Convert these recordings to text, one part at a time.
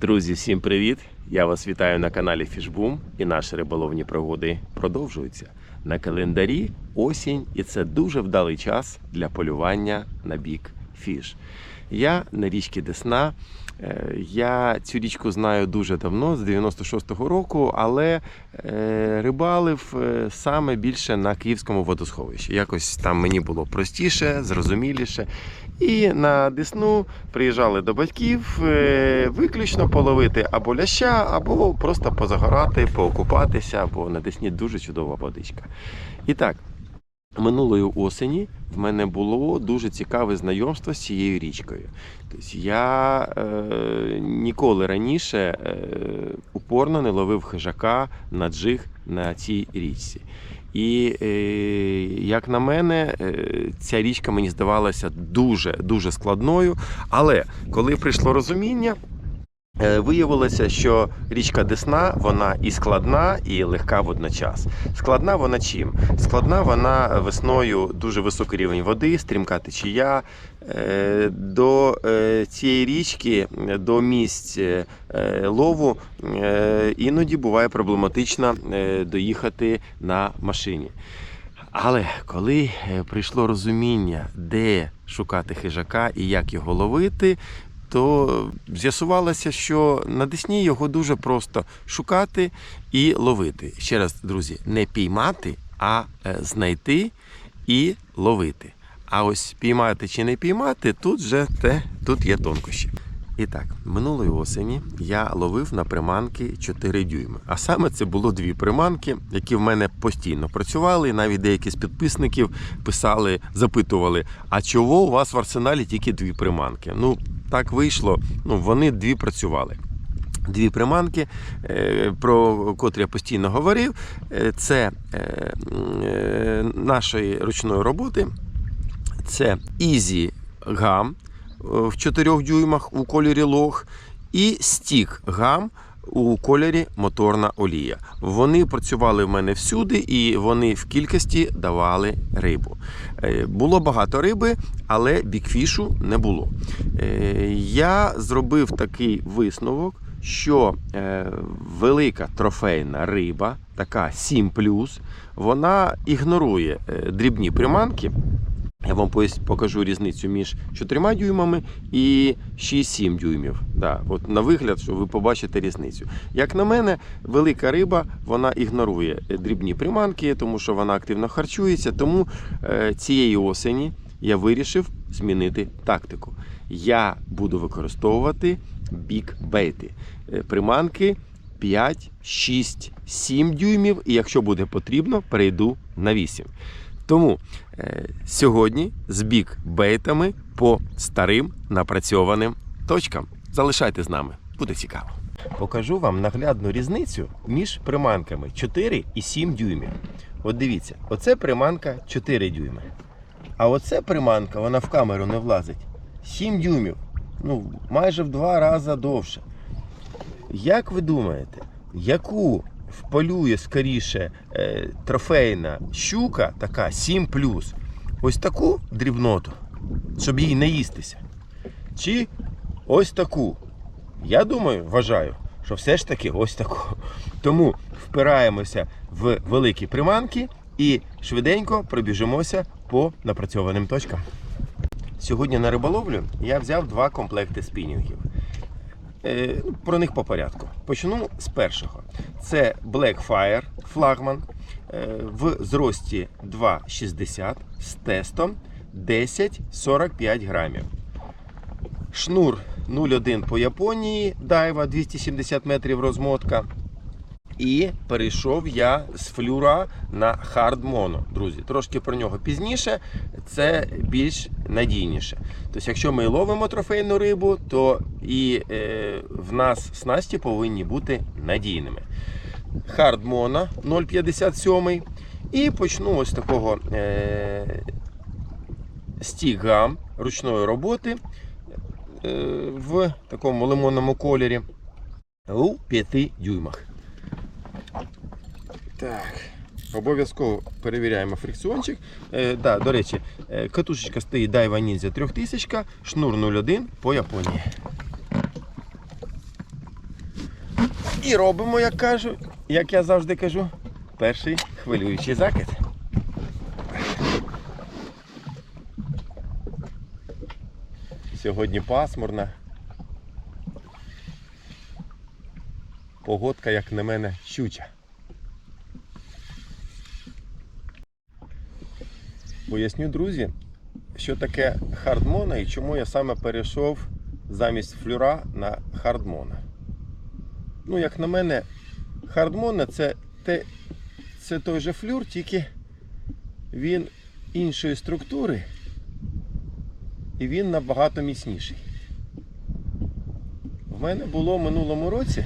Друзі, всім привіт! Я вас вітаю на каналі Фішбум і наші риболовні пригоди продовжуються. На календарі осінь, і це дуже вдалий час для полювання на бік фіш. Я на річці Десна. Е, Я цю річку знаю дуже давно, з 96-го року, але е, рибалив е, саме більше на Київському водосховищі. Якось там мені було простіше, зрозуміліше. І на Десну приїжджали до батьків виключно половити або ляща, або просто позагорати, поокупатися, бо на Десні дуже чудова водичка. І так, минулої осені в мене було дуже цікаве знайомство з цією річкою. Тобто я е, ніколи раніше е, упорно не ловив хижака на джиг на цій річці. І е, як на мене, е, ця річка мені здавалася дуже дуже складною. Але коли прийшло розуміння, виявилося, що річка Десна вона і складна, і легка водночас. Складна вона чим? Складна вона весною дуже високий рівень води, стрімка течія. Е, До е, цієї річки, до місць е, лову, е, іноді буває проблематично е, доїхати на машині. Але коли е, прийшло розуміння, де шукати хижака і як його ловити, то з'ясувалося, що на Десні його дуже просто шукати і ловити. Ще раз, друзі, не піймати, а е, знайти і ловити. А ось піймати чи не піймати, тут вже те, тут є тонкощі. І так, минулої осені я ловив на приманки 4 дюйми. А саме це було дві приманки, які в мене постійно працювали. І навіть деякі з підписників писали, запитували: а чого у вас в арсеналі тільки дві приманки? Ну, так вийшло. Ну, вони дві працювали. Дві приманки, е, про котрі я постійно говорив, е, це е, нашої ручної роботи. Це Easy Gam в 4 дюймах у кольорі лог і стік гам у кольорі моторна олія. Вони працювали в мене всюди і вони в кількості давали рибу. Е, Було багато риби, але бікфішу не було. Е, Я зробив такий висновок, що е, велика трофейна риба, така 7 вона ігнорує дрібні приманки. Я вам покажу різницю між 4 дюймами і 6-7 дюймів. Да, от на вигляд, що ви побачите різницю. Як на мене, велика риба вона ігнорує е, дрібні приманки, тому що вона активно харчується. Тому е, цієї осені я вирішив змінити тактику. Я буду використовувати бік-бейти. Приманки 5, 6, 7 дюймів, і якщо буде потрібно, перейду на 8. Тому е, сьогодні з бік бейтами по старим напрацьованим точкам. Залишайте з нами, буде цікаво. Покажу вам наглядну різницю між приманками 4 і 7 дюймів. От дивіться, оце приманка 4 дюйми. А оце приманка, вона в камеру не влазить. 7 дюймів. Ну, майже в два рази довше. Як ви думаєте, яку вполює скоріше е, трофейна щука, така 7 ось таку дрібноту, щоб їй не їстися? Чи ось таку? Я думаю, вважаю, що все ж таки ось таку. Тому впираємося в великі приманки і швиденько пробіжимося по напрацьованим точкам. Сьогодні на риболовлю я взяв два комплекти спінінгів. Е, Про них по порядку. Почну з першого. Це Blackfire флагман е, в зрості 2,60 з тестом 10-45 грамів. Шнур 0,1 по Японії, дайва 270 метрів розмотка. І перейшов я з флюра на хард моно. Друзі, трошки про нього пізніше. Це більш надійніше. Тобто, якщо ми ловимо трофейну рибу, то і е, в нас снасті повинні бути надійними. Хард моно 0,57. І почну ось такого е, стігам ручної роботи е, в такому лимонному кольорі у 5 дюймах. Так. Обов'язково перевіряємо фрикціончик. Е, да, до речі, е, катушечка стоїть Daiwa Ninja 3000, шнур 01 по Японії. І робимо, як кажу, як я завжди кажу, перший хвилюючий закид. Сьогодні пасмурна. Погодка, як на мене, щуча. Поясню, друзі, що таке хардмона і чому я саме перейшов замість флюра на хардмона. Ну, як на мене, хардмона це, те, це той же флюр, тільки він іншої структури і він набагато міцніший. В мене було в минулому році,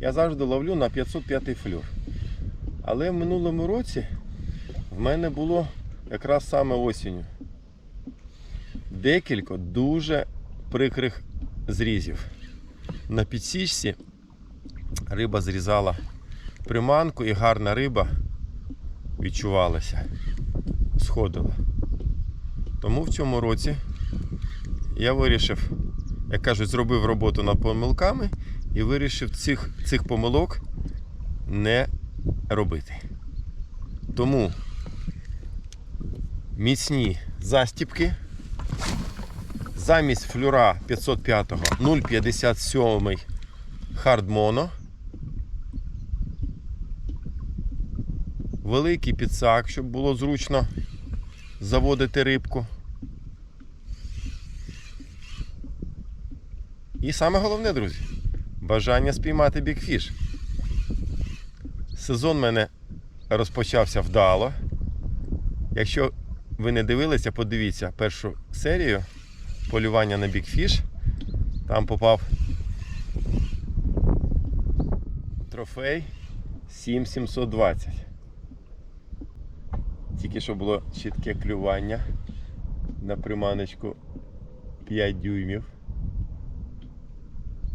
я завжди ловлю на 505 флюр. Але в минулому році в мене було якраз саме осінню декілька дуже прикрих зрізів. На підсічці риба зрізала приманку і гарна риба відчувалася, сходила. Тому в цьому році я вирішив, як кажуть, зробив роботу над помилками і вирішив цих, цих помилок не робити. Тому міцні застіпки. Замість флюра 505 0,57 хардмоно. Великий підсак, щоб було зручно заводити рибку. І саме головне, друзі, бажання спіймати бікфіш. Сезон в мене розпочався вдало. Якщо ви не дивилися, подивіться першу серію полювання на бікфіш. Там попав трофей 7720. Тільки що було чітке клювання на приманочку 5 дюймів.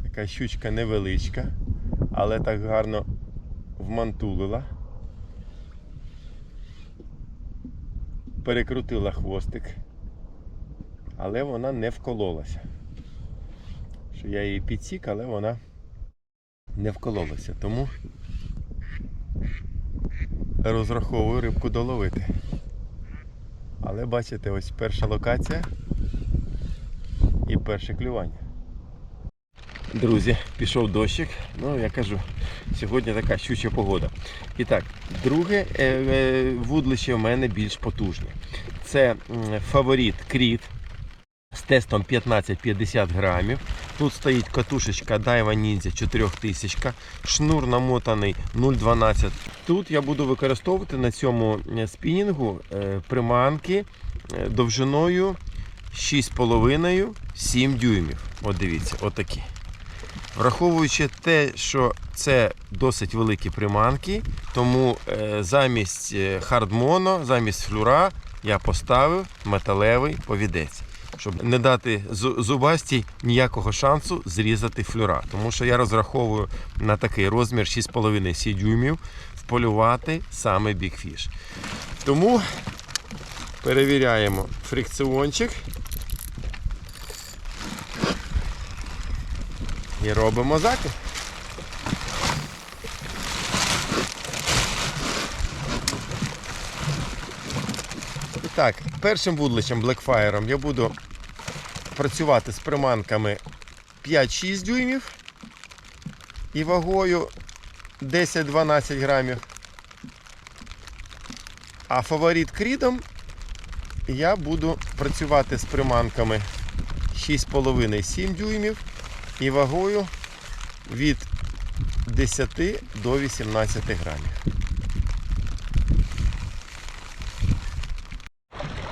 Така щучка невеличка, але так гарно вмантулила. Перекрутила хвостик, але вона не вкололася. Що я її підсік, але вона не вкололася. Тому розраховую рибку доловити. Але бачите, ось перша локація і перше клювання. Друзі, пішов дощик. Ну, я кажу, сьогодні така щуча погода. І так, друге е, е, вудлище в мене більш потужне. Це фаворит Кріт з тестом 15-50 грамів. Тут стоїть катушечка Daiwa Ninja 4000, шнур намотаний 0,12. Тут я буду використовувати на цьому е, спінінгу приманки довжиною 6,5-7 дюймів. От дивіться, отакі. Враховуючи те, що це досить великі приманки, тому е, замість е, хардмоно, замість флюра я поставив металевий повідець, щоб не дати зу- зубастій ніякого шансу зрізати флюра. Тому що я розраховую на такий розмір 6,5-7 дюймів вполювати саме бікфіш. Тому перевіряємо фрикціончик. І робимо закид. І так, першим вудличем Blackfire я буду працювати з приманками 5-6 дюймів і вагою 10-12 грамів. А фаворит крідом я буду працювати з приманками 6,5-7 дюймів і вагою від 10 до 18 грамів.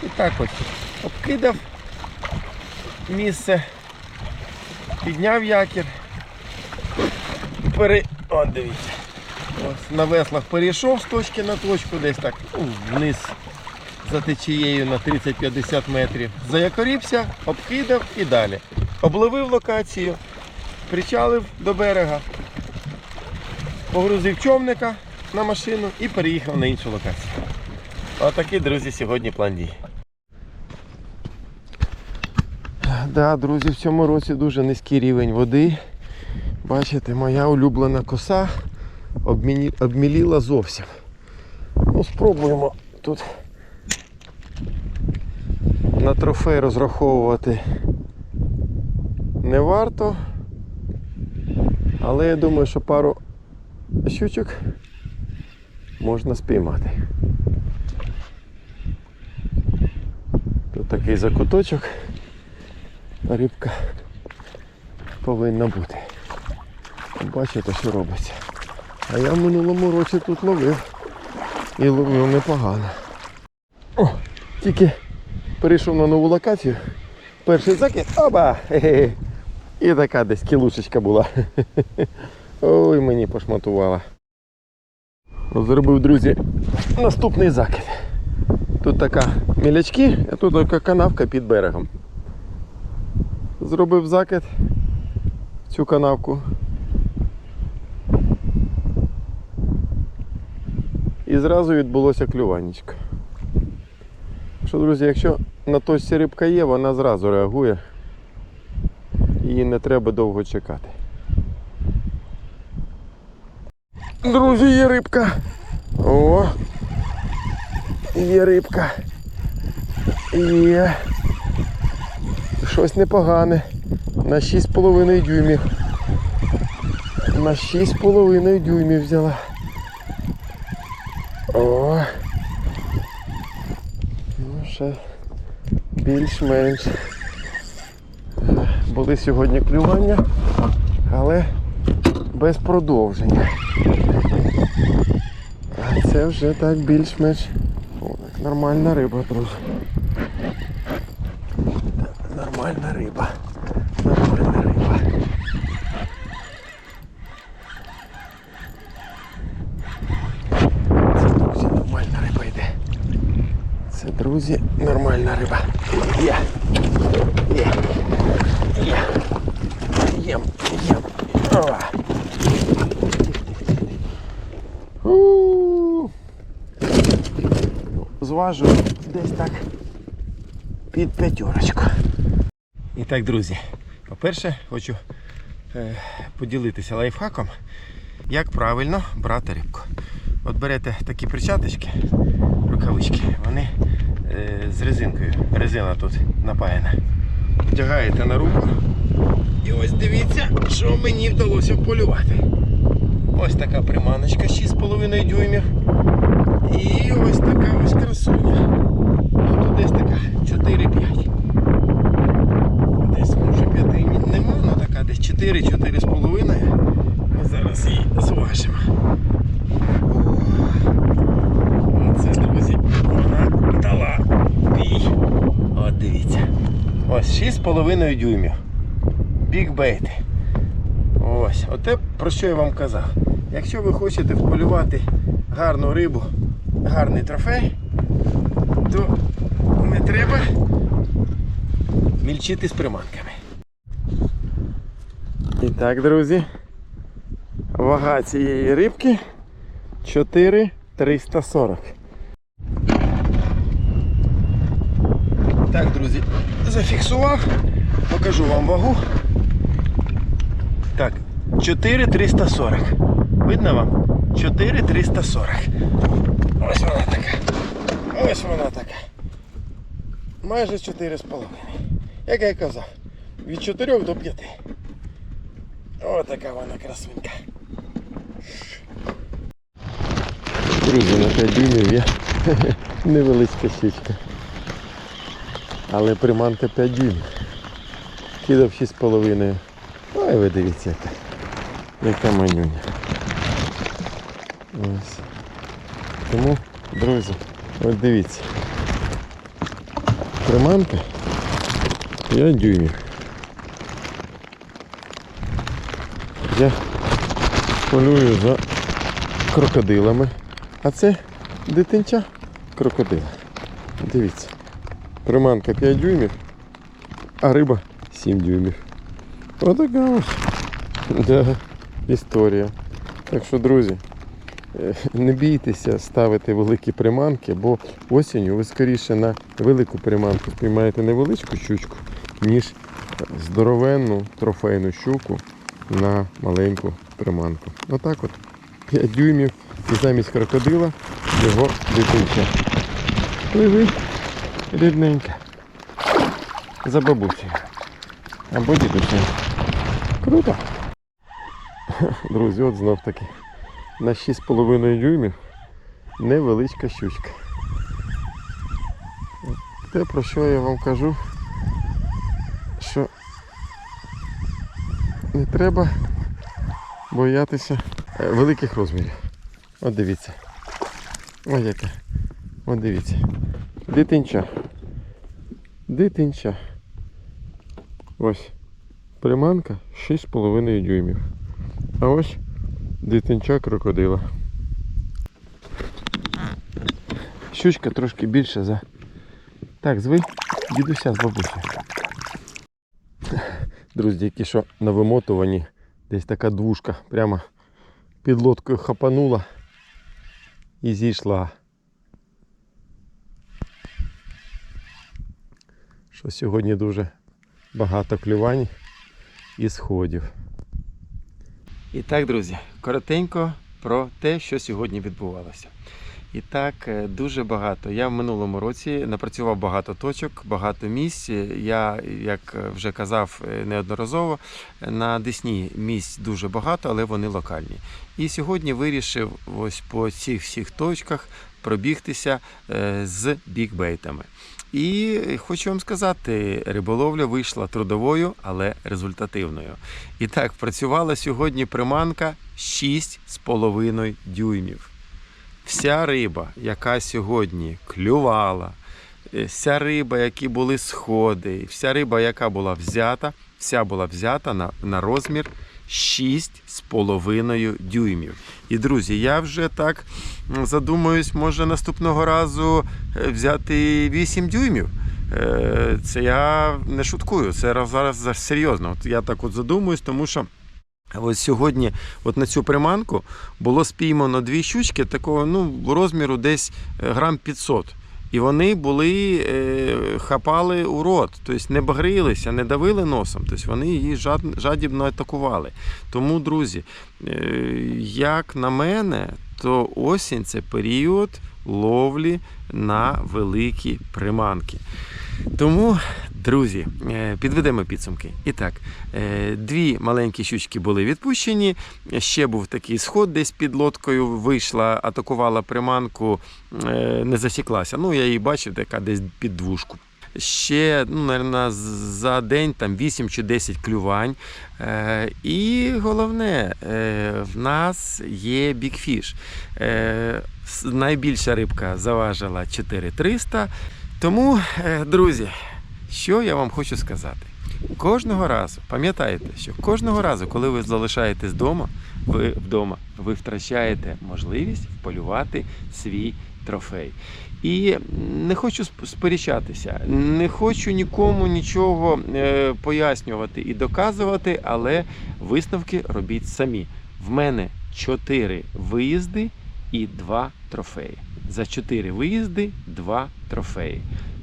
І так ось обкидав місце, підняв якір. Пере... О, дивіться. Ось на веслах перейшов з точки на точку, десь так ну, вниз за течією на 30-50 метрів. Заякорівся, обкидав і далі. Обловив локацію, причалив до берега, погрузив човника на машину і переїхав на іншу локацію. Отакий, друзі, сьогодні план дій. Да, друзі, в цьому році дуже низький рівень води. Бачите, моя улюблена коса обміліла зовсім. Ну, спробуємо тут на трофей розраховувати не варто. Але я думаю, що пару щучок можна спіймати. Тут такий закуточок. Рибка повинна бути. Бачите, що робиться. А я в минулому році тут ловив. І ловив непогано. О, тільки перейшов на нову локацію. Перший закид. Оба! Хе-хе. І така десь кілушечка була. Ой, мені пошматувала. Зробив, друзі, наступний закид. Тут така мілячки, а тут така канавка під берегом. Зробив закид в цю канавку. І зразу відбулося клюванечко. Що, друзі, якщо на точці рибка є, вона зразу реагує. Її не треба довго чекати. Друзі, є рибка. О! Є рибка. Є. Щось непогане. На 6,5 дюймів. На 6,5 дюймів взяла. О. Ну, ще більш-менш. Були сьогодні клювання, але без продовження. А це вже так більш-менш нормальна риба, друзі. Нормальна риба. Нормальна риба. Це, друзі, нормальна риба йде. Це, друзі, нормальна риба. Є. Є. Єм. Єм. Ова. У. Зважу десь так під п'ятерочку. І так, друзі, по-перше, хочу е, поділитися лайфхаком, як правильно брати рибку. От берете такі перчаточки, рукавички, вони е, з резинкою. Резина тут напаяна. Вдягаєте на руку. І ось дивіться, що мені вдалося вполювати. Ось така приманочка 6,5 дюймів. І ось така ось красуня. Ну десь така 4-5. Десь може 5 нема, ну така десь 4-4,5. Ми зараз її зважимо. Оце, друзі, вона дала бій. От дивіться. Ось 6,5 дюймів. Бікбейти. Ось, оте про що я вам казав. Якщо ви хочете вполювати гарну рибу, гарний трофей, то не треба мільчити з приманками. І так, друзі, вага цієї рибки 4,340. Так, друзі, зафіксував, покажу вам вагу. Так, 4,340. Видно вам? 4,340. Ось вона така. Ось вона така. Майже 4,5. Як я казав, від 4 до 5. Ось така вона красунька. Друзі, на 5 дюймів є невеличка щічка. Але приманка 5 дюймів. Кидав 6,5. Ой, ви дивіться, яка, яка манюня. Ось. Тому, друзі, ось дивіться. Приманка 5 дюймів. Я полюю за крокодилами. А це дитинча крокодила. Дивіться. Приманка 5 дюймів, а риба 7 дюймів. Отака ось да, історія. Так що, друзі, не бійтеся ставити великі приманки, бо осінню ви скоріше на велику приманку спіймаєте невеличку щучку, ніж здоровенну трофейну щуку на маленьку приманку. Отак от. 5 дюймів і замість крокодила його дитинча. Пливи, рідненька. За бабусею. Або дідусем. Круто. Друзі, от знов таки. На 6,5 дюймів невеличка щучка. Те, про що я вам кажу, що не треба боятися е, великих розмірів. От дивіться. Ось яке. От дивіться. Дитинча. Дитинча. Ось. Приманка 6,5 дюймів. А ось дитинча крокодила. Щучка трошки більша за. Так, зви дідуся з бабусею. Друзі, які що на вимотуванні десь така двушка прямо під лодкою хапанула і зійшла. Що сьогодні дуже багато клювань і сходів. І так, друзі, коротенько про те, що сьогодні відбувалося. І так, е, дуже багато. Я в минулому році напрацював багато точок, багато місць. Я, як вже казав е, неодноразово, на Десні місць дуже багато, але вони локальні. І сьогодні вирішив ось по цих всіх точках пробігтися е, з бікбейтами. І хочу вам сказати, риболовля вийшла трудовою, але результативною. І так, працювала сьогодні приманка 6,5 дюймів. Вся риба, яка сьогодні клювала, е, вся риба, які були сходи, вся риба, яка була взята, вся була взята на, на розмір 6,5 дюймів. І друзі, я вже так м, задумуюсь, може наступного разу е, взяти 8 дюймів. Е, Це я не шуткую, це зараз зараз серйозно. От я так от задумуюсь, тому що. Ось сьогодні, от на цю приманку було спіймано дві щучки такого ну, розміру десь е, грам 500. І вони були, е, хапали у рот, тобто не багрилися, не давили носом, тобто вони її жад, жадібно атакували. Тому, друзі, е, як на мене, то осінь це період ловлі на великі приманки. Тому, друзі, е, підведемо підсумки. І так, е, дві маленькі щучки були відпущені. Ще був такий сход, десь під лодкою вийшла, атакувала приманку, е, не засіклася. Ну, я її бачив, така десь під двушку. Ще, ну, наверное, за день там 8 чи 10 клювань. Е, і головне, е, в нас є бікфіш. Е, найбільша рибка заважила 4300. Тому, е, друзі, що я вам хочу сказати? Кожного разу, пам'ятайте, що кожного разу, коли ви залишаєтесь вдома, ви вдома, ви втрачаєте можливість вполювати свій трофей. І не хочу сперечатися, не хочу нікому нічого е, пояснювати і доказувати, але висновки робіть самі. В мене 4 виїзди і 2 трофеї. За 4 виїзди 2 трофеї.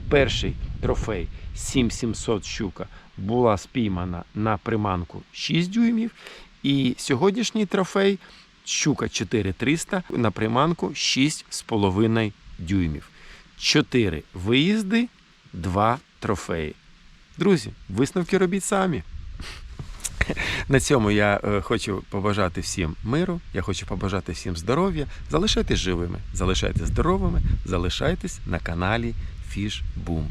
Перший трофей 7700 щука була спіймана на приманку 6 дюймів. І сьогоднішній трофей щука 4300 на приманку 6,5 дюймів. 4 виїзди, 2 трофеї. Друзі, висновки робіть самі. На цьому я е, хочу побажати всім миру, я хочу побажати всім здоров'я. Залишайтесь живими, залишайтесь здоровими, залишайтесь на каналі Boom.